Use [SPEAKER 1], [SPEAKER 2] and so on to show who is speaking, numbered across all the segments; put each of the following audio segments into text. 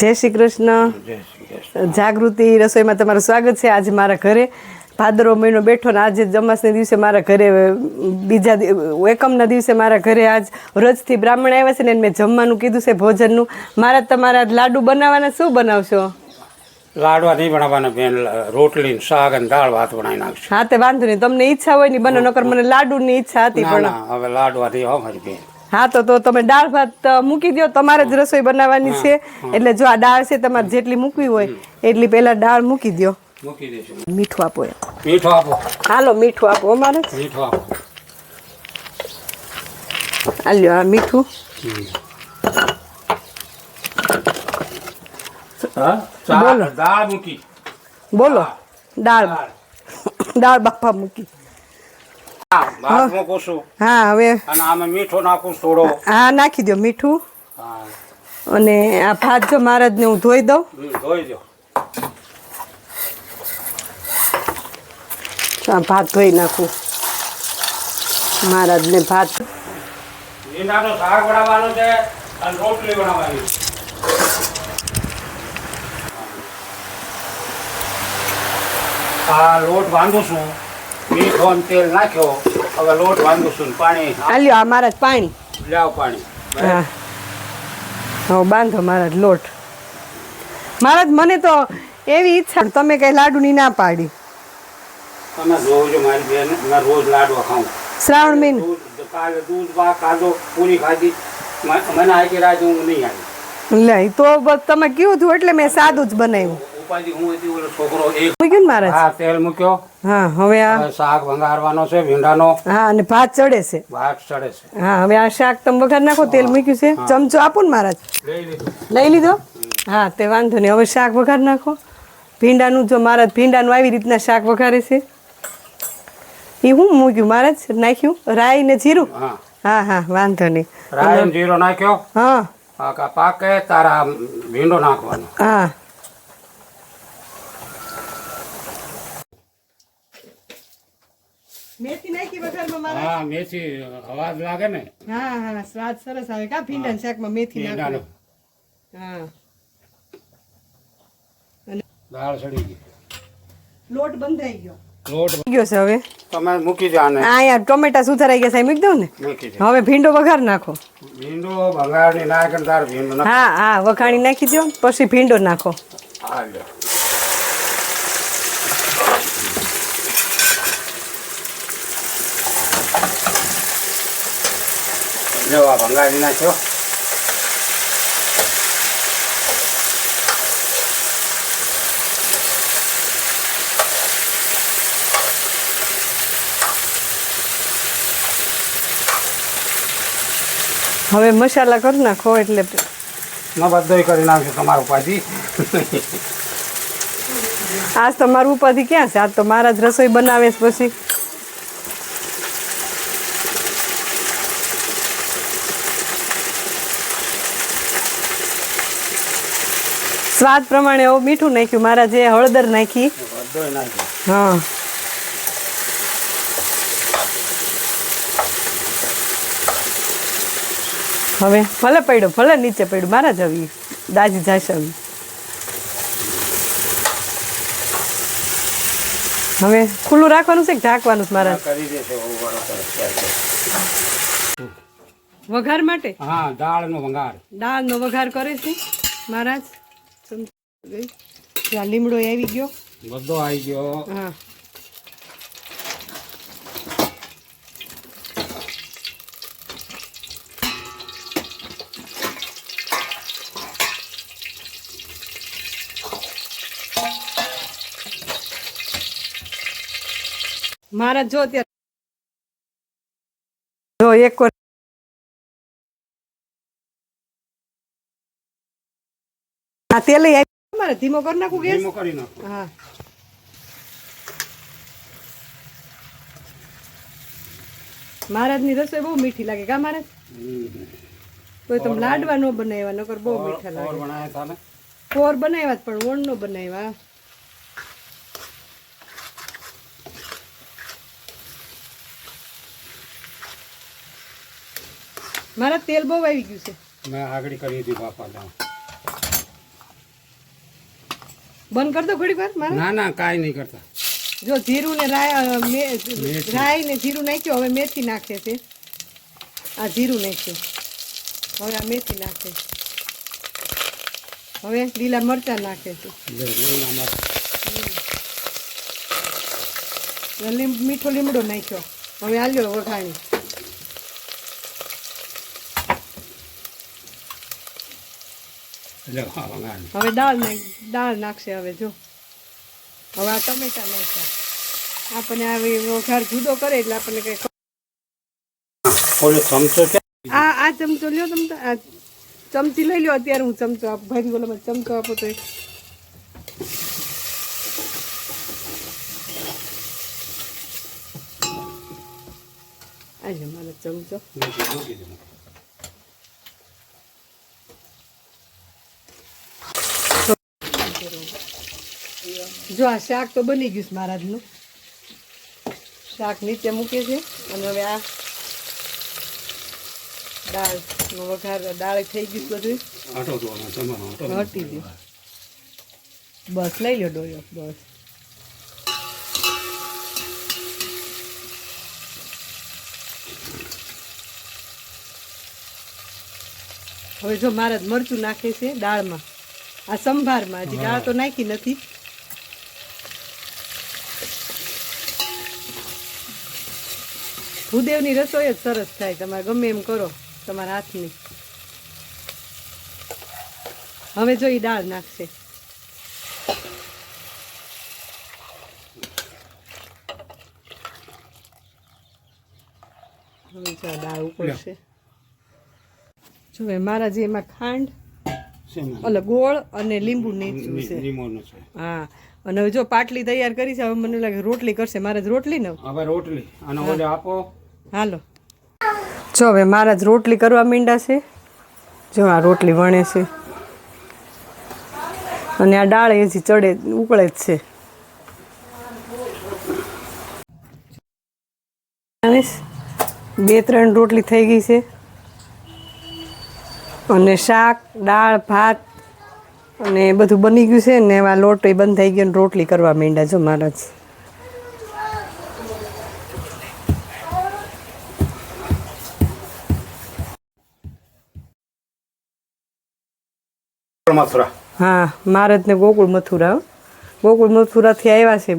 [SPEAKER 1] જય શ્રી કૃષ્ણ. જાગૃતિ રસોઈમાં તમારું સ્વાગત છે આજે મારા ઘરે. ભાદરો મહિનો બેઠો ને આજે જમાસને દિવસે મારા ઘરે બીજા એકમના દિવસે મારા ઘરે આજ વ્રજથી બ્રાહ્મણ આવ્યા છે ને મેં જમવાનું કીધું છે ભોજનનું. મારા તમારા લાડુ બનાવવાના શું બનાવશો?
[SPEAKER 2] લાડવા નહીં બનાવવાના બેન રોટલી ને શાક અને દાળ ભાત બનાવી નાખશું.
[SPEAKER 1] હા તે વાંધો નહીં. તમને ઈચ્છા હોય ને બને નકર મને લાડુની ઈચ્છા હતી પણ
[SPEAKER 2] હવે લાડવા થી હો મારી બેન.
[SPEAKER 1] હા તો તો તમે દાળ ભાત મૂકી દો તમારે જ રસોઈ બનાવવાની છે. એટલે જો આ દાળ છે તમારે જેટલી મૂકવી હોય એટલી પહેલા દાળ મૂકી દો મીઠું આપો
[SPEAKER 2] મીઠો આપો.
[SPEAKER 1] હાલો મીઠું આપો અમારે
[SPEAKER 2] મીઠું આપો.
[SPEAKER 1] હાલ્યો આ મીઠું.
[SPEAKER 2] બોલો. દાળ મૂકી.
[SPEAKER 1] બોલો. દાળ.
[SPEAKER 2] દાળ.
[SPEAKER 1] બાપા મૂકી.
[SPEAKER 2] ભાત મૂકું છું
[SPEAKER 1] હા હવે
[SPEAKER 2] અને આમાં મીઠું નાખું થોડો
[SPEAKER 1] હા નાખી દો મીઠું. અને આ ભાત જો મહારાજને હું ધોઈ દઉં.
[SPEAKER 2] ધોઈ દો
[SPEAKER 1] આ ભાત ધોઈ નાખું. મહારાજને ભાત.
[SPEAKER 2] ભીંડાનો શાક બનાવવાનો છે અને રોટલી બનાવવાની આ લોટ બાંધું છું. મીઠો અને તેલ નાખ્યો. હવે લોટ છું પાણી
[SPEAKER 1] આલ્યો અમારા પાણી.
[SPEAKER 2] લાવ પાણી.
[SPEAKER 1] હા. હવે બાંધો મારા લોટ. મહારાજ મને તો એવી ઈચ્છા તમે કઈ લાડુની ના પાડી.
[SPEAKER 2] તમે રોજ મારી બેન મેં રોજ લાડુ ખાઉં.
[SPEAKER 1] શ્રાવણ મહિનો.
[SPEAKER 2] દૂધ કાલે દૂધ વા કાઢો પૂરી ખાધી. મને આખી રાત હું નહીં આવી.
[SPEAKER 1] લે તો બસ તમે કીધું એટલે મેં સાદું જ બનાવ્યું.
[SPEAKER 2] ઉપાધિ હું હતી ઓલો છોકરો એક
[SPEAKER 1] મૂક્યું ને મારે
[SPEAKER 2] હા તેલ મૂક્યો.
[SPEAKER 1] હા હવે આ
[SPEAKER 2] હવે શાક વંગારવાનો છે ભીંડાનો.
[SPEAKER 1] હા અને ભાત ચડે છે.
[SPEAKER 2] ભાત ચડે છે.
[SPEAKER 1] હા હવે આ શાક તમે વઘાર નાખો તેલ મૂક્યું છે. ચમચો આપો ને મહારાજ?
[SPEAKER 2] લઈ લીધું.
[SPEAKER 1] લઈ લીધો? હા તે વાંધો નહીં. હવે શાક વઘાર નાખો. ભીંડાનું જો મહારાજ ભીંડાનું આવી રીતના શાક વઘારે છે. એ હું મૂક્યું મહારાજ? નાખ્યું? રાઈ ને જીરું?
[SPEAKER 2] હા.
[SPEAKER 1] હા હા વાંધો નહીં.
[SPEAKER 2] રાઈ ને જીરો નાખ્યો.
[SPEAKER 1] હા.
[SPEAKER 2] પાકા પાકે તારા ભીંડો નાખવાનો.
[SPEAKER 1] હા. મેથી નાખી વઘારમાં
[SPEAKER 2] હા મેથી અવાજ લાગે ને?
[SPEAKER 1] હા હા સ્વાદ સરસ આવે. કા ભીંડાના શાકમાં મેથી નાખો હા.
[SPEAKER 2] દાળ સડી ગઈ.
[SPEAKER 1] લોટ બંધાઈ ગયો.
[SPEAKER 2] લોટ
[SPEAKER 1] ગયો છે હવે.
[SPEAKER 2] તમે મૂકી દો આને.
[SPEAKER 1] આ યાર ટોમેટા સુધારાઈ ગયા સાહેબ મૂકી દઉં ને. હવે ભીંડો વઘાર નાખો.
[SPEAKER 2] ભીંડો વઘાર નાખે ને તાર ભીંડો
[SPEAKER 1] હા હા વઘાણી નાખી દો પછી ભીંડો નાખો.
[SPEAKER 2] આ લ્યો આ નાખ્યો
[SPEAKER 1] હવે મસાલા કરી નાખો એટલે
[SPEAKER 2] મેં બધોય કરી નાખ્યું તમારું ઉપાધિ.
[SPEAKER 1] આજ તો મારું ઉપાધિ ક્યાં છે? આજ તો મારા જ રસોઈ બનાવે છે પછી. સ્વાદ પ્રમાણે એવું મીઠું નાખ્યું. મારા જે હળદર નાખી. હા. હવે ભલે પડ્યો ભલે નીચે પડ્યું મારા જ આવી દાજી જશે હવે. ખુલ્લું રાખવાનું છે કે ઢાંકવાનું છે મારા. વઘાર માટે?
[SPEAKER 2] હા દાળનો ભંગાર
[SPEAKER 1] દાળનો વઘાર કરે છે મહારાજ? જ્યાં લીમડો આવી ગયો.
[SPEAKER 2] બધો આવી ગયો.
[SPEAKER 1] હા. મારા જો અત્યારે જો એક વાર તેલ આવી મારે ધીમો કરી નાખું ગેસ?
[SPEAKER 2] ધીમો કરી નાખો.
[SPEAKER 1] હા. મહારાજની રસોઈ બહુ મીઠી લાગે કા મહારાજ? કોઈ તમે લાડવા નો બનાવ્યા નકર બહુ મીઠા લાગે. કોર બનાવ્યા પણ ઓણ નો બનાવ્યા. મારા તેલ બહુ આવી ગયું છે.
[SPEAKER 2] મેં આગળ કરી દીધું બાપા
[SPEAKER 1] બંધ કર દો ઘડીક વાર મારે.
[SPEAKER 2] ના ના કાંઈ નહીં કરતા.
[SPEAKER 1] જો જીરું ને રાય મે- રાઈ ને જીરું નાખ્યું હવે મેથી નાખે છે. આ જીરું નાખ્યું. હવે આ મેથી નાખે. હવે લીલા મરચાં નાખે છે.
[SPEAKER 2] લે, લીલા મરચાં.
[SPEAKER 1] લીમ- મીઠો લીમડો નાખ્યો. હવે આલ્યો વઘાણી
[SPEAKER 2] એટલે હા વઘાર.
[SPEAKER 1] હવે દાળ દાળ નાખશે હવે જો. હવે આ ટમેટા નાખ્યા આપણને આવી વઘાર જુદો કરે એટલે આપણને કઈ
[SPEAKER 2] ચમચો
[SPEAKER 1] આ આ ચમચો લ્યો તમે આ ચમચી લઈ લ્યો અત્યારે હું ચમચો આપ. ભાઈ બોલો ચમચો આપો તો. આજે મારો ચમચો
[SPEAKER 2] મૂકી, મૂકી દે, મૂકી.
[SPEAKER 1] જો આ શાક તો બની ગયું છે મહારાજનું. શાક નીચે મૂકે છે અને હવે આ દાળ વઘાર દાળ થઈ ગયું બધું. હટી ગયું. બસ લઈ લો ડોયો બસ. હવે જો મહારાજ મરચું નાખે છે દાળમાં. આ સંભારમાં હજી દાળ તો નાખી નથી. ભૂદેવની રસોઈ જ સરસ થાય. તમારે ગમે એમ કરો તમારા હાથની. હવે જો એ દાળ નાખશે. હવે જો દાળ ઉપડશે. જો હવે મારા જે એમાં ખાંડ? એટલે ગોળ અને લીંબુ નીચું છે. હા. અને હવે જો પાટલી તૈયાર કરી છે હવે મને લાગે રોટલી કરશે. મારે જ રોટલી ને?
[SPEAKER 2] હવે રોટલી. અને ઓલે આપો.
[SPEAKER 1] હાલો. જો હવે મારા જ રોટલી કરવા માંડ્યા છે. જો આ રોટલી વણે છે. અને આ દાળ એથી ચડે ઉકળે જ છે. બે ત્રણ રોટલી થઈ ગઈ છે. અને શાક દાળ ભાત અને બધું બની ગયું છે ને એવા લોટ એ બંધ થઈ ગયો ને રોટલી કરવા માંડ્યા જો
[SPEAKER 2] મહારાજ.
[SPEAKER 1] હા મહારાજ ને ગોકુળ મથુરા ગોકુળ ગોકુળ મથુરાથી આવ્યા છે.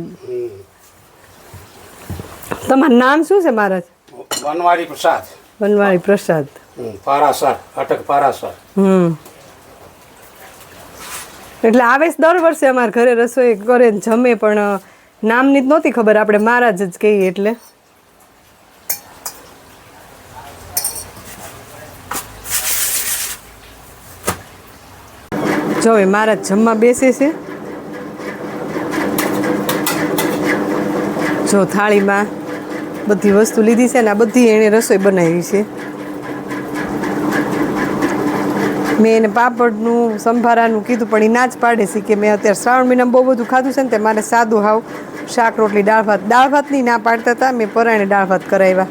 [SPEAKER 1] તમારું નામ શું છે મહારાજ?
[SPEAKER 2] વનવાડી પ્રસાદ.
[SPEAKER 1] વનવાળી પ્રસાદ.
[SPEAKER 2] પારાસર, અટક પારાસર.
[SPEAKER 1] એટલે આવે છે દર વર્ષે અમારા ઘરે રસોઈ કરે જમે, પણ નામની જ નહોતી ખબર, આપણે મહારાજ જ કહીએ એટલે. જો હવે મહારાજ જમવા બેસે છે. જો થાળીમાં બધી વસ્તુ લીધી છે ને, આ બધી એણે રસોઈ બનાવી છે. મેં એને પાપડનું સંભારાનું કીધું પણ એ ના જ પાડે છે કે મેં અત્યારે શ્રાવણ મહિનામાં બહુ બધું ખાધું છે ને તે મારે સાદું હાવ શાક રોટલી દાળ ભાત. દાળ ભાતની ના પાડતા હતા મેં પરાણે દાળ ભાત કરાવ્યા.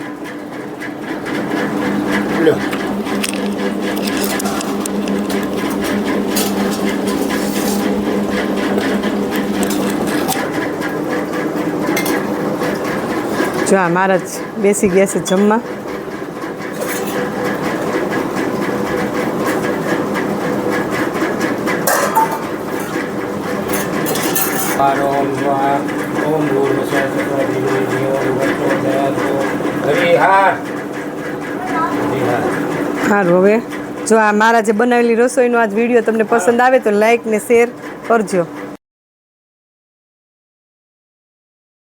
[SPEAKER 1] જો આ મારા જ બેસી ગયા છે જમવા. સારું હવે. જો આ મારા જે બનાવેલી રસોઈનો આજ વીડિયો તમને પસંદ આવે તો લાઈક ને શેર કરજો.